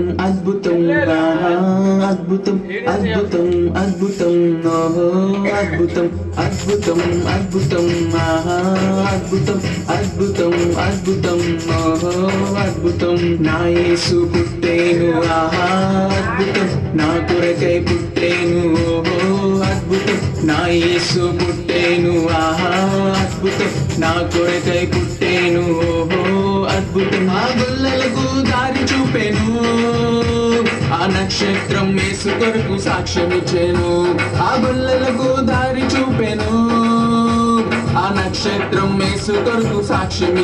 అద్భుతం అద్భుతం అద్భుతం అద్భుతం అద్భుతం ఓహో అద్భుతం అద్భుతం అద్భుతం ఆహా అద్భుతం అద్భుతం అద్భుతం ఓహో అద్భుతం. నా యేసు పుట్టేను ఆహా అద్భుతం. నా కొరకై పుట్టేను ఓహో అద్భుతం. నా యేసు పుట్టేను ఆహా అద్భుతం. నా కొరకై పుట్టేను ఓహో అద్భుతం. ఆ గుల్లలకు దారి చూపే నక్షత్రం యేసు కొరకు సాక్ష్యమిచ్చాను. ఆ గుల్లలకు దారి చూపెను. ఆ నక్షత్రం యేసు కొరకు సాక్ష్యం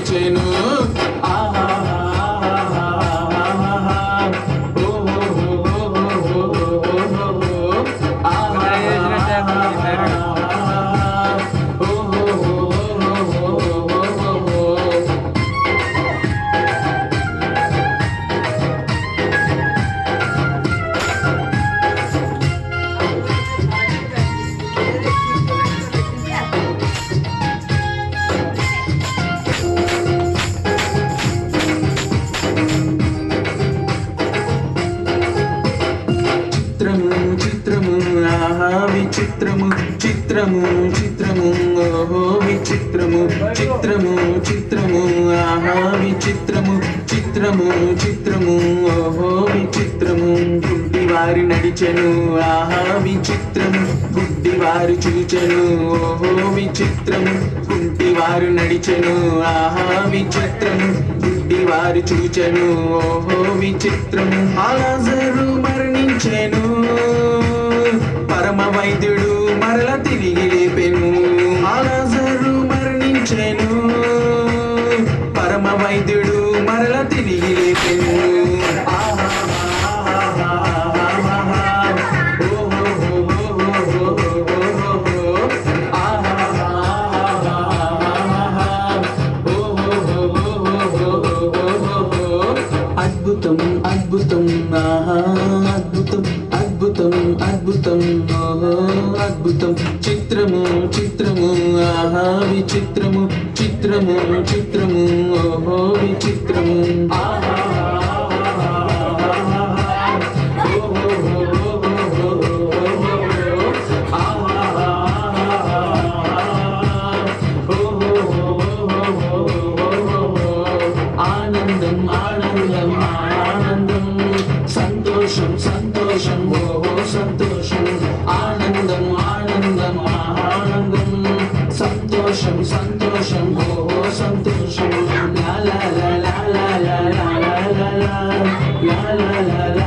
చిత్రము చిత్రము చిత్రము ఓహో విచిత్రము చిత్రము చిత్రము ఆహా విచిత్రము చిత్రము చిత్రము ఓహో విచిత్రము. గుడ్డి వారి నడిచెను ఆహా విచిత్రము. గుడ్డి వారు చూచెను ఓహో విచిత్రము. కుంటి వారు నడిచెను ఆహా విచిత్రము. గుడ్డి వారు చూచెను ఓహో విచిత్రము. ఆలాజరు మరి మరణించెను పరమ వైద్యుడు మరల తిరిగి లేపెను. అద్భుతం అద్భుతం ఆహా అద్భుతం అద్భుతం అద్భుతం ఓహో అద్భుతం చిత్రము చిత్రము ఆహా విచిత్రము చిత్రము చిత్రము ఓహో విచిత్రము ఆనందం ఆనందం ఆనందం సంతోషం సంతోషం ఓహో సంతోషం ఆనందం ఆనందం ఆనందం సంతోషం సంతోషం ఓహో సంతోషం లా లా లా లా లా లా లా లా లా లా లా లా లా లా లా లా లా లా లా లా లా లా లా లా లా